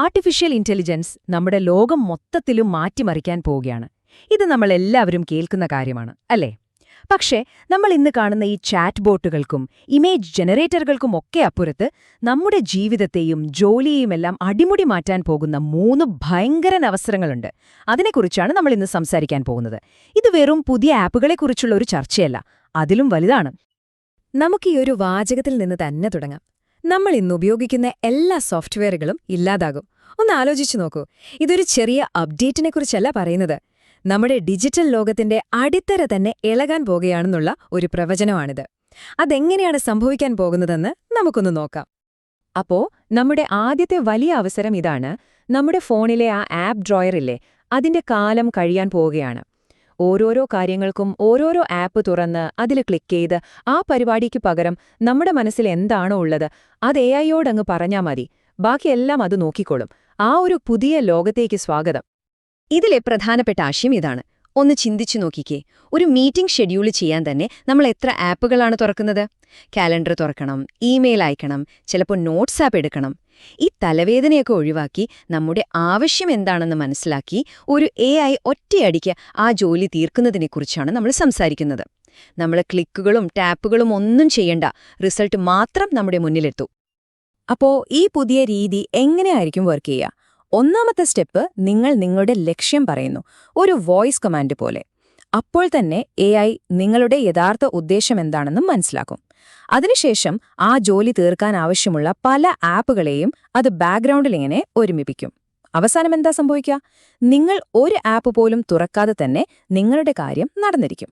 Artificial intelligence നമ്മുടെ ലോകം മൊത്തത്തിലും മാറ്റിമറിക്കാൻ പോവുകയാണ്. ഇത് നമ്മളെല്ലാവരും കേൾക്കുന്ന കാര്യമാണ് അല്ലേ? പക്ഷേ നമ്മൾ ഇന്ന് കാണുന്ന ഈ ചാറ്റ് ബോട്ടുകൾക്കും ഇമേജ് ജനറേറ്ററുകൾക്കും ഒക്കെ അപ്പുറത്ത് നമ്മുടെ ജീവിതത്തെയും ജോലിയെയുമെല്ലാം അടിമുടി മാറ്റാൻ പോകുന്ന മൂന്ന് ഭയങ്കര അവസരങ്ങളുണ്ട്. അതിനെക്കുറിച്ചാണ് നമ്മൾ ഇന്ന് സംസാരിക്കാൻ പോകുന്നത്. ഇത് വെറും പുതിയ ആപ്പുകളെക്കുറിച്ചുള്ള ഒരു ചർച്ചയല്ല അതിലും വലുതാണ്. നമുക്ക് ഈ ഒരു വാചകത്തിൽ നിന്ന് തന്നെ തുടങ്ങാം. നമ്മൾ ഇന്ന് ഉപയോഗിക്കുന്ന എല്ലാ സോഫ്റ്റ്വെയറുകളും ഇല്ലാതാകും. ഒന്ന് ആലോചിച്ചു നോക്കൂ. ഇതൊരു ചെറിയ അപ്ഡേറ്റിനെക്കുറിച്ചല്ല പറയുന്നത്. നമ്മുടെ ഡിജിറ്റൽ ലോകത്തിന്റെ അടിത്തറ തന്നെ ഇളകാൻ പോകുകയാണെന്നുള്ള ഒരു പ്രവചനമാണിത്. അതെങ്ങനെയാണ് സംഭവിക്കാൻ പോകുന്നതെന്ന് നമുക്കൊന്ന് നോക്കാം. അപ്പോ നമ്മുടെ ആദ്യത്തെ വലിയ അവസരം ഇതാണ് നമ്മുടെ ഫോണിലെ ആ ആപ്പ് ഡ്രോയറില്ലേ? അതിന്റെ കാലം കഴിയാൻ പോവുകയാണ്. ഓരോരോ കാര്യങ്ങൾക്കും ഓരോരോ ആപ്പ് തുറന്ന് അതിൽ ക്ലിക്ക് ചെയ്ത് ആ പരിപാടിക്ക് പകരം നമ്മുടെ മനസ്സിൽ എന്താണോ ഉള്ളത് അത് എ ഐയോടങ്ങ് പറഞ്ഞാൽ മതി. ബാക്കിയെല്ലാം അത് നോക്കിക്കോളും. ആ ഒരു പുതിയ ലോകത്തേക്ക് സ്വാഗതം. ഇതിലെ പ്രധാനപ്പെട്ട ആശയം ഇതാണ്. ഒന്ന് ചിന്തിച്ചു നോക്കിക്കേ. ഒരു മീറ്റിംഗ് ഷെഡ്യൂൾ ചെയ്യാൻ തന്നെ നമ്മൾ എത്ര ആപ്പുകളാണ് തുറക്കുന്നത്? കാലണ്ടർ തുറക്കണം ഇമെയിൽ അയക്കണം ചിലപ്പോൾ നോട്ട്സ് ആപ്പ് എടുക്കണം. ഈ തലവേദനയൊക്കെ ഒഴിവാക്കി നമ്മുടെ ആവശ്യം എന്താണെന്ന് മനസ്സിലാക്കി ഒരു എ ഐ ഒറ്റയടിക്ക് ആ ജോലി തീർക്കുന്നതിനെക്കുറിച്ചാണ് നമ്മൾ സംസാരിക്കുന്നത്. നമ്മൾ ക്ലിക്കുകളും ടാപ്പുകളും ഒന്നും ചെയ്യണ്ട റിസൾട്ട് മാത്രം നമ്മുടെ മുന്നിലെത്തൂ. അപ്പോൾ ഈ പുതിയ രീതി എങ്ങനെയായിരിക്കും വർക്ക് ചെയ്യുക? ഒന്നാമത്തെ സ്റ്റെപ്പ് നിങ്ങൾ നിങ്ങളുടെ ലക്ഷ്യം പറയുന്നു. ഒരു വോയിസ് കമാൻഡ് പോലെ. അപ്പോൾ തന്നെ എ നിങ്ങളുടെ യഥാർത്ഥ ഉദ്ദേശം എന്താണെന്നും മനസ്സിലാക്കും. അതിനുശേഷം ആ ജോലി തീർക്കാൻ ആവശ്യമുള്ള പല ആപ്പുകളെയും അത് ബാക്ക്ഗ്രൗണ്ടിൽ ഇങ്ങനെ ഒരുമിപ്പിക്കും. അവസാനം എന്താ സംഭവിക്കുക? നിങ്ങൾ ഒരു ആപ്പ് പോലും തുറക്കാതെ തന്നെ നിങ്ങളുടെ കാര്യം നടന്നിരിക്കും.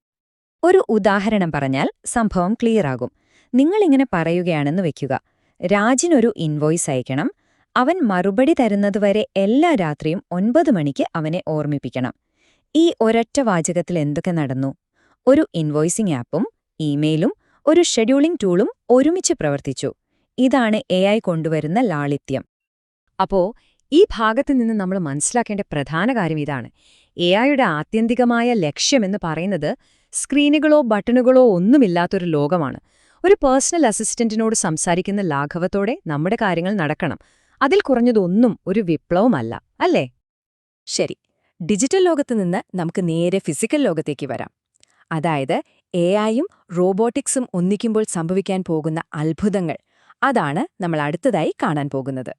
ഒരു ഉദാഹരണം പറഞ്ഞാൽ സംഭവം ക്ലിയറാകും നിങ്ങളിങ്ങനെ പറയുകയാണെന്ന് വെക്കുക. രാജിനൊരു ഇൻവോയ്സ് അയക്കണം. അവൻ മറുപടി തരുന്നതുവരെ എല്ലാ രാത്രിയും ഒൻപത് മണിക്ക് അവനെ ഓർമ്മിപ്പിക്കണം. ഈ ഒരൊറ്റ വാചകത്തിൽ എന്തൊക്കെ നടന്നു? ഒരു ഇൻവോയ്സിംഗ് ആപ്പും ഇമെയിലും ഒരു ഷെഡ്യൂളിംഗ് ടൂളും ഒരുമിച്ച് പ്രവർത്തിച്ചു. ഇതാണ് എ ഐ കൊണ്ടുവരുന്ന ലാളിത്യം. അപ്പോ ഈ ഭാഗത്ത് നിന്ന് നമ്മൾ മനസ്സിലാക്കേണ്ട പ്രധാന കാര്യം ഇതാണ്. എ ഐയുടെ ആത്യന്തികമായ ലക്ഷ്യമെന്ന് പറയുന്നത് സ്ക്രീനുകളോ ബട്ടണുകളോ ഒന്നുമില്ലാത്തൊരു ലോകമാണ്. ഒരു പേഴ്സണൽ അസിസ്റ്റന്റിനോട് സംസാരിക്കുന്ന ലാഘവത്തോടെ നമ്മുടെ കാര്യങ്ങൾ നടക്കണം. അതിൽ കുറഞ്ഞതൊന്നും ഒരു വിപ്ലവമല്ല അല്ലേ? ശരി ഡിജിറ്റൽ ലോകത്ത് നിന്ന് നമുക്ക് നേരെ ഫിസിക്കൽ ലോകത്തേക്ക് വരാം. അതായത് എ ഐയും റോബോട്ടിക്സും ഒന്നിക്കുമ്പോൾ സംഭവിക്കാൻ പോകുന്ന അത്ഭുതങ്ങൾ അതാണ് നമ്മൾ അടുത്തതായി കാണാൻ പോകുന്നത്.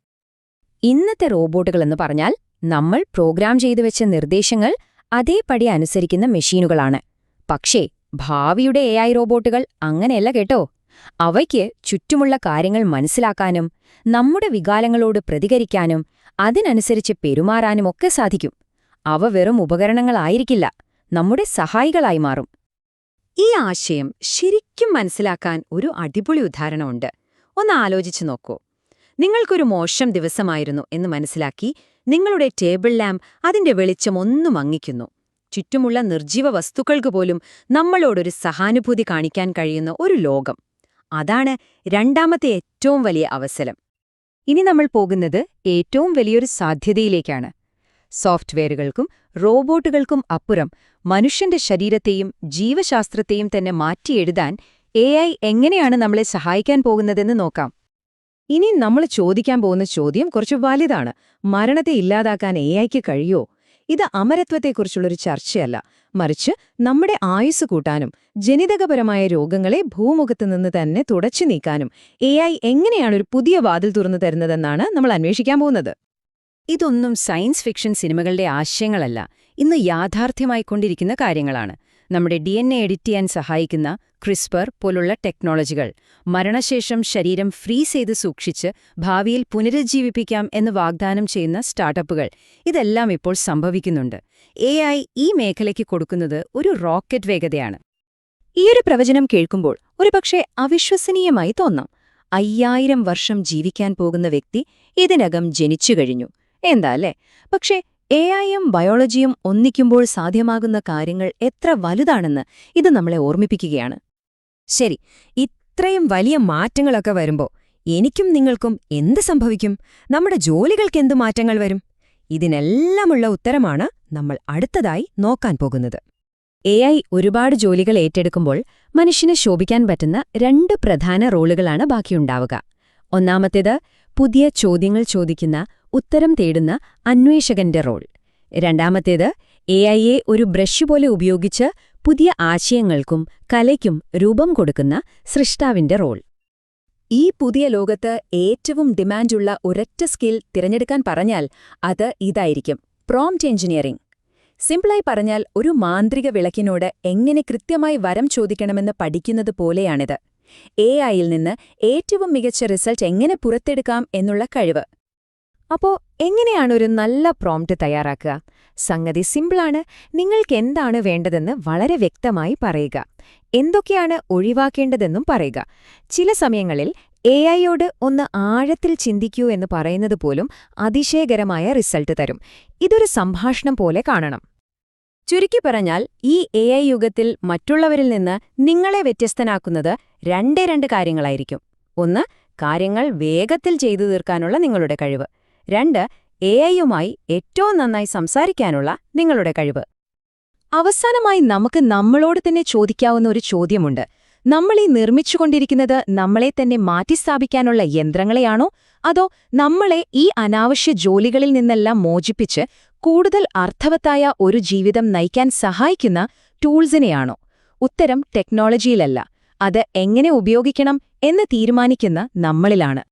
ഇന്നത്തെ റോബോട്ടുകളെന്ന് പറഞ്ഞാൽ നമ്മൾ പ്രോഗ്രാം ചെയ്തു വെച്ച നിർദ്ദേശങ്ങൾ അതേപടി അനുസരിക്കുന്ന മെഷീനുകളാണ്. പക്ഷേ ഭാവിയുടെ എ റോബോട്ടുകൾ അങ്ങനെയല്ല കേട്ടോ. അവയ്ക്ക് ചുറ്റുമുള്ള കാര്യങ്ങൾ മനസ്സിലാക്കാനും നമ്മുടെ വികാരങ്ങളോട് പ്രതികരിക്കാനും അതിനനുസരിച്ച് പെരുമാറാനുമൊക്കെ സാധിക്കും. അവ വെറും ഉപകരണങ്ങളായിരിക്കില്ല നമ്മുടെ സഹായികളായി മാറും. ഈ ആശയം ശരിക്കും മനസ്സിലാക്കാൻ ഒരു അടിപൊളി ഉദാഹരണമുണ്ട്. ഒന്ന് ആലോചിച്ചു നോക്കൂ. നിങ്ങൾക്കൊരു മോശം ദിവസമായിരുന്നു എന്ന് മനസ്സിലാക്കി നിങ്ങളുടെ ടേബിൾ ലാമ്പ് അതിന്റെ വെളിച്ചം ഒന്നും മങ്ങിക്കുന്നു ചുറ്റുമുള്ള നിർജീവ വസ്തുക്കൾക്ക് പോലും നമ്മളോടൊരു സഹാനുഭൂതി കാണിക്കാൻ കഴിയുന്ന ഒരു ലോകം. അതാണ് രണ്ടാമത്തെ ഏറ്റവും വലിയ അവസരം. ഇനി നമ്മൾ പോകുന്നത് ഏറ്റവും വലിയൊരു സാധ്യതയിലേക്കാണ്. സോഫ്റ്റ്വെയറുകൾക്കും റോബോട്ടുകൾക്കും അപ്പുറം മനുഷ്യന്റെ ശരീരത്തെയും ജീവശാസ്ത്രത്തെയും തന്നെ മാറ്റിയെഴുതാൻ എ ഐ എങ്ങനെയാണ് നമ്മളെ സഹായിക്കാൻ പോകുന്നതെന്ന് നോക്കാം. ഇനി നമ്മൾ ചോദിക്കാൻ പോകുന്ന ചോദ്യം കുറച്ച് വലുതാണ്. മരണത്തെ ഇല്ലാതാക്കാൻ എ ഐക്ക് കഴിയോ? ഇത് അമരത്വത്തെക്കുറിച്ചുള്ളൊരു ചർച്ചയല്ല. മറിച്ച് നമ്മുടെ ആയുസ് കൂട്ടാനും ജനിതകപരമായ രോഗങ്ങളെ ഭൂമുഖത്തു നിന്ന് തന്നെ തുടച്ചു നീക്കാനും എ ഐ എങ്ങനെയാണ് ഒരു പുതിയ വാതിൽ തുറന്നു തരുന്നതെന്നാണ് നമ്മൾ അന്വേഷിക്കാൻ പോകുന്നത്. ഇതൊന്നും സയൻസ് ഫിക്ഷൻ സിനിമകളുടെ ആശയങ്ങളല്ല. ഇന്ന് യാഥാർത്ഥ്യമായിക്കൊണ്ടിരിക്കുന്ന കാര്യങ്ങളാണ്. നമ്മുടെ ഡി എൻ എ എഡിറ്റ് ചെയ്യാൻ സഹായിക്കുന്ന ക്രിസ്പർ പോലുള്ള ടെക്നോളജികൾ മരണശേഷം ശരീരം ഫ്രീസ് ചെയ്ത് സൂക്ഷിച്ച് ഭാവിയിൽ പുനരുജ്ജീവിപ്പിക്കാം എന്ന് വാഗ്ദാനം ചെയ്യുന്ന സ്റ്റാർട്ടപ്പുകൾ ഇതെല്ലാം ഇപ്പോൾ സംഭവിക്കുന്നുണ്ട്. എ ഈ മേഖലയ്ക്ക് കൊടുക്കുന്നത് ഒരു റോക്കറ്റ് വേഗതയാണ്. ഈയൊരു പ്രവചനം കേൾക്കുമ്പോൾ ഒരുപക്ഷെ അവിശ്വസനീയമായി തോന്നാം. അയ്യായിരം വർഷം ജീവിക്കാൻ പോകുന്ന വ്യക്തി ഇതിനകം ജനിച്ചു കഴിഞ്ഞു. എന്താ അല്ലേ? പക്ഷേ എ ഐയും ബയോളജിയും ഒന്നിക്കുമ്പോൾ സാധ്യമാകുന്ന കാര്യങ്ങൾ എത്ര വലുതാണെന്ന് ഇത് നമ്മളെ ഓർമ്മിപ്പിക്കുകയാണ്. ശരി ഇത്രയും വലിയ മാറ്റങ്ങളൊക്കെ വരുമ്പോൾ എനിക്കും നിങ്ങൾക്കും എന്ത് സംഭവിക്കും? നമ്മുടെ ജോലികൾക്ക് എന്ത് മാറ്റങ്ങൾ വരും? ഇതിനെല്ലാമുള്ള ഉത്തരമാണ് നമ്മൾ അടുത്തതായി നോക്കാൻ പോകുന്നത്. എ ഐ ഒരുപാട് ജോലികൾ ഏറ്റെടുക്കുമ്പോൾ മനുഷ്യന് ശോഭിക്കാൻ പറ്റുന്ന രണ്ട് പ്രധാന റോളുകളാണ് ബാക്കിയുണ്ടാവുക. ഒന്നാമത്തേത് പുതിയ ചോദ്യങ്ങൾ ചോദിക്കുന്ന ഉത്തരം തേടുന്ന അന്വേഷകന്റെ റോൾ. രണ്ടാമത്തേത് എ ഐയെ ഒരു ബ്രഷ് പോലെ ഉപയോഗിച്ച് പുതിയ ആശയങ്ങൾക്കും കലയ്ക്കും രൂപം കൊടുക്കുന്ന സൃഷ്ടാവിന്റെ റോൾ. ഈ പുതിയ ലോകത്ത് ഏറ്റവും ഡിമാൻഡുള്ള ഒരൊറ്റ സ്കിൽ തിരഞ്ഞെടുക്കാൻ പറഞ്ഞാൽ അത് ഇതായിരിക്കും പ്രോംറ്റ് എഞ്ചിനീയറിംഗ് സിംപിളായി പറഞ്ഞാൽ ഒരു മാന്ത്രിക വിളക്കിനോട് എങ്ങനെ കൃത്യമായി വരം ചോദിക്കണമെന്ന് പഠിക്കുന്നത് പോലെയാണിത്. എ ഐയിൽ നിന്ന് ഏറ്റവും മികച്ച റിസൾട്ട് എങ്ങനെ പുറത്തെടുക്കാം എന്നുള്ള കഴിവ്. അപ്പോൾ എങ്ങനെയാണ് ഒരു നല്ല പ്രോംപ്റ്റ് തയ്യാറാക്കുക? സംഗതി സിമ്പിളാണ് നിങ്ങൾക്ക് എന്താണ് വേണ്ടതെന്ന് വളരെ വ്യക്തമായി പറയുക. എന്തൊക്കെയാണ് ഒഴിവാക്കേണ്ടതെന്നും പറയുക. ചില സമയങ്ങളിൽ എ ഐയോട് ഒന്ന് ആഴത്തിൽ ചിന്തിക്കൂ എന്ന് പറയുന്നത് പോലും അതിശയകരമായ റിസൾട്ട് തരും. ഇതൊരു സംഭാഷണം പോലെ കാണണം. ചുരുക്കി പറഞ്ഞാൽ ഈ എ ഐ യുഗത്തിൽ മറ്റുള്ളവരിൽ നിന്ന് നിങ്ങളെ വ്യത്യസ്തനാക്കുന്നത് രണ്ടേ രണ്ട് കാര്യങ്ങളായിരിക്കും. ഒന്ന് കാര്യങ്ങൾ വേഗത്തിൽ ചെയ്തു തീർക്കാനുള്ള നിങ്ങളുടെ കഴിവ്. രണ്ട് എ ഐയുമായി ഏറ്റവും നന്നായി സംസാരിക്കാനുള്ള നിങ്ങളുടെ കഴിവ്. അവസാനമായി നമുക്ക് നമ്മളോട് തന്നെ ചോദിക്കാവുന്ന ഒരു ചോദ്യമുണ്ട്. നമ്മൾ ഈ നിർമ്മിച്ചുകൊണ്ടിരിക്കുന്നത് നമ്മളെ തന്നെ മാറ്റിസ്ഥാപിക്കാനുള്ള യന്ത്രങ്ങളെയാണോ? അതോ നമ്മളെ ഈ അനാവശ്യ ജോലികളിൽ നിന്നെല്ലാം മോചിപ്പിച്ച് കൂടുതൽ അർത്ഥവത്തായ ഒരു ജീവിതം നയിക്കാൻ സഹായിക്കുന്ന ടൂൾസിനെയാണോ? ഉത്തരം ടെക്നോളജിയിലല്ല. അത് എങ്ങനെ ഉപയോഗിക്കണം എന്ന് തീരുമാനിക്കുന്ന നമ്മളിലാണ്.